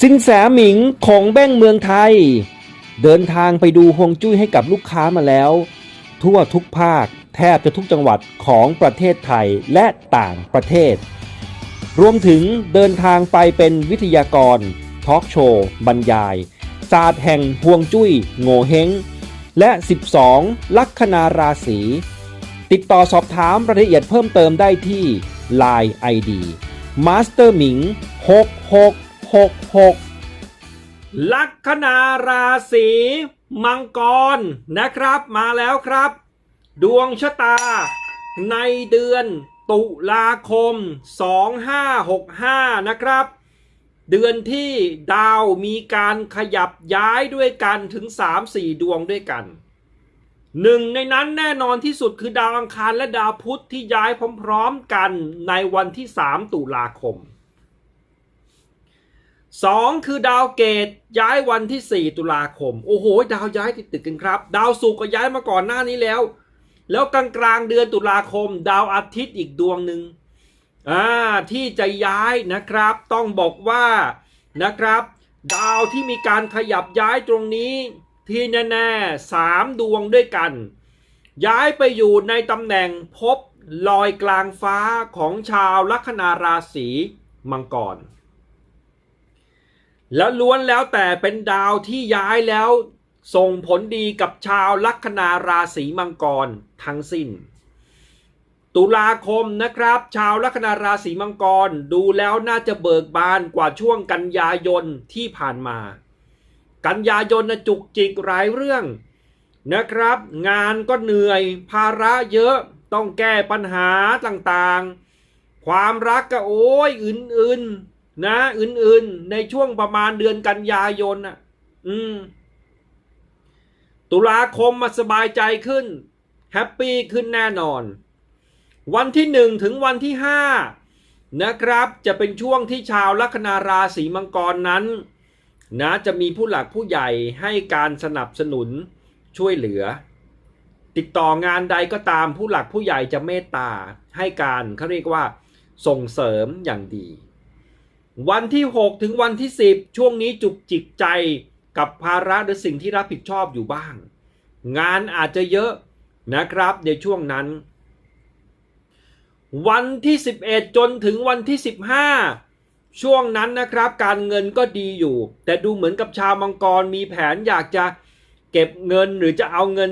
สินแสหมิงของแบ้งเมืองไทย เดินทางไปดูฮวงจุ้ยให้กับลูกค้ามาแล้ว ทั่วทุกภาคแทบจะทุกจังหวัดของประเทศไทยและต่างประเทศ รวมถึงเดินทางไปเป็นวิทยากร ทอล์กโชว์ บรรยาย ศาสตร์แห่งฮวงจุ้ย โง่เฮงและ 12 ลัคนาราศี ติดต่อสอบถามรายละเอียดเพิ่มเติมได้ที่ Line ID Master หมิง 66 ลัคนาราศีมังกรนะครับมาแล้วครับ ดวงชะตา ในเดือนตุลาคม 2565 นะครับ เดือนที่ดาวมีการขยับย้ายด้วยกันถึง 3-4 ดวงด้วยกันหนึ่งในนั้นแน่นอนที่สุดคือดาวอังคารและดาวพุธที่ย้ายพร้อมๆกันในวันที่ 3 ตุลาคม สองคือดาวเกตย้ายวันที่ 4 ตุลาคม โอ้โห ดาวย้ายติดๆกันครับ ดาวศุกร์ก็ย้ายมาก่อนหน้านี้แล้ว แล้วกลางกลางเดือนตุลาคม ดาวอาทิตย์อีกดวงหนึ่งอ่าที่จะย้ายนะครับ ต้องบอกว่านะครับ ดาวที่มีการขยับย้ายตรงนี้ที่แน่ๆสามดวงด้วยกัน ย้ายไปอยู่ในตำแหน่งพบลอยกลางฟ้าของชาวลัคนาราศีมังกร แล้วล้วนแล้วแต่เป็นดาวที่ย้ายแล้ว ส่งผลดีกับชาวลัคนาราศีมังกรทั้งสิ้น ตุลาคมนะครับ ชาวลัคนาราศีมังกรดูแล้วน่าจะเบิกบานกว่าช่วงกันยายนที่ผ่านมา กันยายนจุกจิกหลายเรื่องนะครับ งานก็เหนื่อยภาระเยอะต้องแก้ปัญหาต่างๆ ความรักก็โอ้ยอื่นๆ นะอื่นๆในช่วงประมาณเดือนกันยายนอะ อืม ตุลาคมมาสบายใจขึ้น แฮปปี้ขึ้นแน่นอน วันที่หนึ่งถึงวันที่ห้านะครับจะเป็นช่วงที่ชาวลัคนาราศีมังกรนั้น นะจะมีผู้หลักผู้ใหญ่ให้การสนับสนุนช่วยเหลือ ติดต่องานใดก็ตามผู้หลักผู้ใหญ่จะเมตตาให้การเขาเรียกว่าส่งเสริมอย่างดี วันที่ 6 ถึงวันที่ 10 ช่วงนี้จุกจิกใจกับภาระหรือสิ่งที่รับผิดชอบอยู่บ้าง งานอาจจะเยอะนะครับในช่วงนั้น วันที่ 11 จนถึงวันที่ 15 ช่วงนั้นนะครับ การเงินก็ดีอยู่ แต่ดูเหมือนกับชาวมังกรมีแผนอยากจะเก็บเงินหรือจะเอาเงิน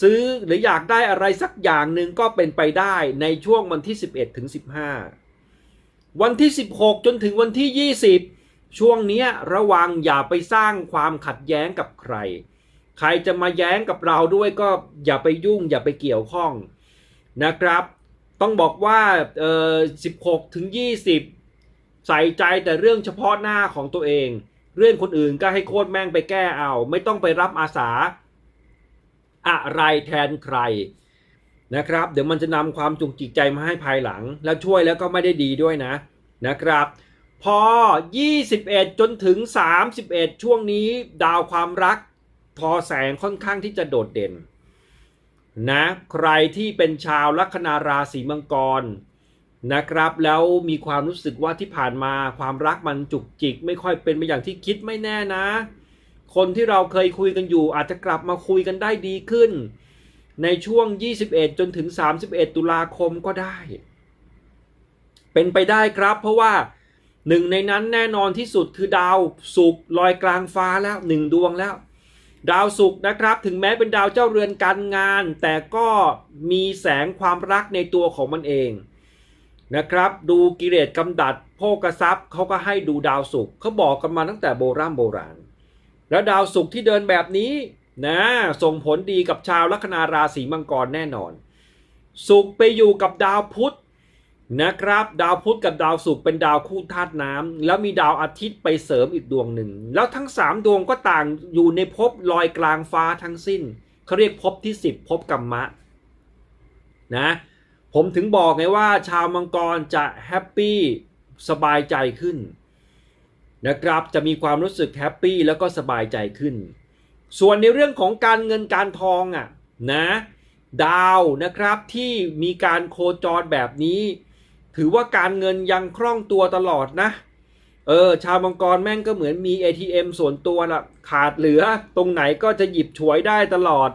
ซื้อหรืออยากได้อะไรสักอย่างหนึ่งก็เป็นไปได้ในช่วงวันที่ 11 ถึง 15 วันที่ 16 จนถึงวันที่ 20 ช่วงนี้ระวังอย่าไปสร้างความขัดแย้งกับใคร ใครจะมาแย้งกับเราด้วยก็อย่าไปยุ่งอย่าไปเกี่ยวข้องนะครับ ต้องบอกว่าเออ16 ถึง 20 ใส่ใจแต่เรื่องเฉพาะหน้าของตัวเอง เรื่องคนอื่นก็ให้โคตรแม่งไปแก้เอา ไม่ต้องไปรับอาสา อะไรแทนใคร นะครับ เดี๋ยวมันจะนำความจุกจิกใจมาให้ภายหลัง แล้วช่วยแล้วก็ไม่ได้ดีด้วยนะนะครับ พอ 21 จนถึง 31 ช่วงนี้ดาวความรัก ทอแสงค่อนข้างที่จะโดดเด่นนะใครที่เป็นชาวลัคนาราศีมังกรนะครับ แล้วมีความรู้สึกว่าที่ผ่านมาความรักมันจุกจิก ไม่ค่อยเป็นไปอย่างที่คิดไม่แน่นะ คนที่เราเคยคุยกันอยู่อาจจะกลับมาคุยกันได้ดีขึ้น ในช่วง 21 จนถึง 31 ตุลาคมก็ได้ เป็นไปได้ครับเพราะว่าหนึ่งในนั้นแน่นอนที่สุดคือดาวศุกร์ลอยกลางฟ้าแล้วหนึ่งดวงแล้ว ดาวศุกร์นะครับ ถึงแม้เป็นดาวเจ้าเรือนการงาน แต่ก็มีแสงความรักในตัวของมันเองนะครับ ดูกิเลสกำดัดโภกทรัพย์เขาก็ให้ดูดาวศุกร์เขาบอกกันมาตั้งแต่โบราณโบราณ แล้วดาวศุกร์ที่เดินแบบนี้ นะส่งผลดีกับชาวลัคนาราศีมังกรแน่นอนศุกไปอยู่กับดาวพุธนะครับ ดาวพุธกับดาวศุกร์เป็นดาวคู่ธาตุน้ำแล้วมีดาวอาทิตย์ไปเสริมอีกดวงหนึ่ง แล้วทั้ง 3 ดวงก็ต่างอยู่ในภพลอยกลางฟ้าทั้งสิ้นเขาเรียกภพที่ 10ภพกัมมะนะผมถึงบอกไงว่าชาวมังกรจะแฮปปี้สบายใจขึ้นนะครับจะมีความรู้สึกแฮปปี้แล้วก็สบายใจขึ้น ส่วนในเรื่องของการเงินการทองอะนะดาวนะครับที่มีการโคจรแบบนี้ ถือว่าการเงินยังคล่องตัวตลอดนะ เออ ชาวมังกรแม่งก็เหมือนมี ATM ส่วนตัวละขาดเหลือ ตรงไหนก็จะหยิบฉวยได้ตลอด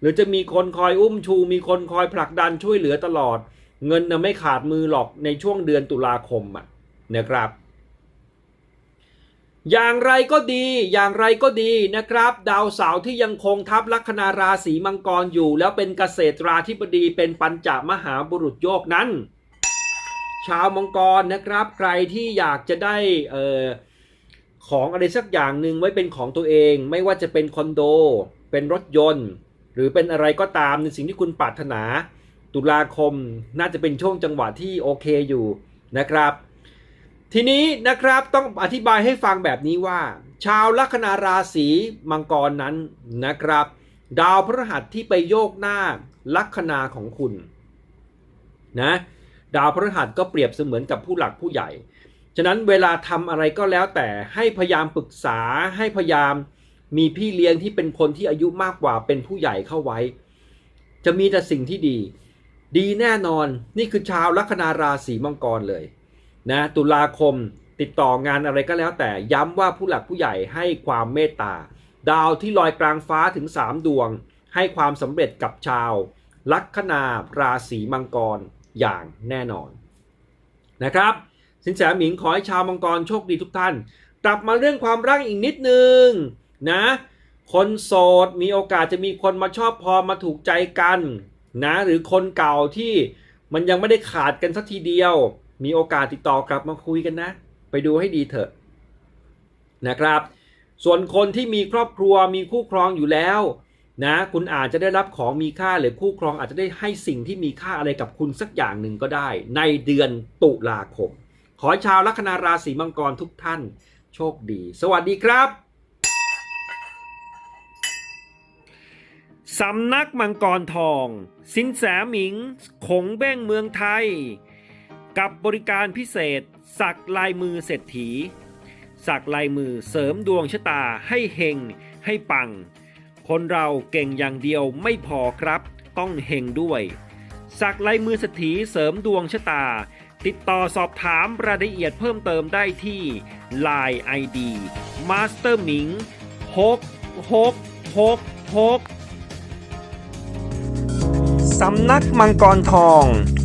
หรือจะมีคนคอยอุ้มชู มีคนคอยผลักดันช่วยเหลือตลอด เงินน่ะไม่ขาดมือหรอกในช่วงเดือนตุลาคมอะนะครับ อย่างไรก็ดีอย่างไรก็ดีนะครับ ดาวเสาร์ที่ยังคงทับลัคนาราศีมังกรอยู่ แล้วเป็นเกษตราธิบดีเป็นปัญจมหาบุรุษโยกนั้น ชาวมังกรนะครับ ใครที่อยากจะได้เออของอะไรสักอย่างหนึ่งไว้เป็นของตัวเอง ไม่ว่าจะเป็นคอนโด เป็นรถยนต์ หรือเป็นอะไรก็ตามในสิ่งที่คุณปรารถนา ตุลาคมน่าจะเป็นช่วงจังหวะที่โอเคอยู่นะครับ ทีนี้นะครับต้องอธิบายให้ฟังแบบนี้ว่า ชาวลัคนาราศีมังกรนั้นนะครับ ดาวพฤหัสที่ไปโยกหน้าลัคนาของคุณนะดาวพฤหัสก็เปรียบเสมือนกับผู้หลักผู้ใหญ่ ฉะนั้นเวลาทำอะไรก็แล้วแต่ให้พยายามปรึกษาให้พยายามมีพี่เลี้ยงที่เป็นคนที่อายุมากกว่าเป็นผู้ใหญ่เข้าไว้ จะมีแต่สิ่งที่ดี ดีแน่นอนนี่คือชาวลัคนาราศีมังกรเลย นะตุลาคมติดต่องานอะไรก็แล้วแต่ย้ำว่าผู้หลักผู้ใหญ่ให้ความเมตตา ดาวที่ลอยกลางฟ้าถึง 3 ดวง ให้ความสำเร็จกับชาว ลัคนาราศีมังกรอย่างแน่นอนนะครับสินแสหมิงขอให้ชาวมังกรโชคดีทุกท่าน กลับมาเรื่องความรักอีกนิดนึงนะคนโสดมีโอกาสจะมีคนมาชอบพอมาถูกใจกันนะหรือคนเก่าที่มันยังไม่ได้ขาดกันสักทีเดียว มีโอกาสติดต่อกลับมาคุยกันนะ ไปดูให้ดีเถอะนะครับ ส่วนคนที่มีครอบครัวมีคู่ครองอยู่แล้วนะคุณอาจจะได้รับของมีค่าหรือคู่ครองอาจจะได้ให้สิ่งที่มีค่าอะไรกับคุณสักอย่างหนึ่งก็ได้ ในเดือนตุลาคม ขอชาวลัคนาราศีมังกรทุกท่าน โชคดี สวัสดีครับสำนักมังกรทอง สินแสหมิง ขงเบ้งเมืองไทย กับบริการพิเศษ สักลายมือเศรษฐี สักลายมือเสริมดวงชะตาให้เฮงให้ปัง คนเราเก่งอย่างเดียวไม่พอครับ ต้องเฮงด้วย สักลายมือเศรษฐีเสริมดวงชะตา ติดต่อสอบถามรายละเอียดเพิ่มเติมได้ที่ Line ID Master หมิง6 6 6 6สำนักมังกรทอง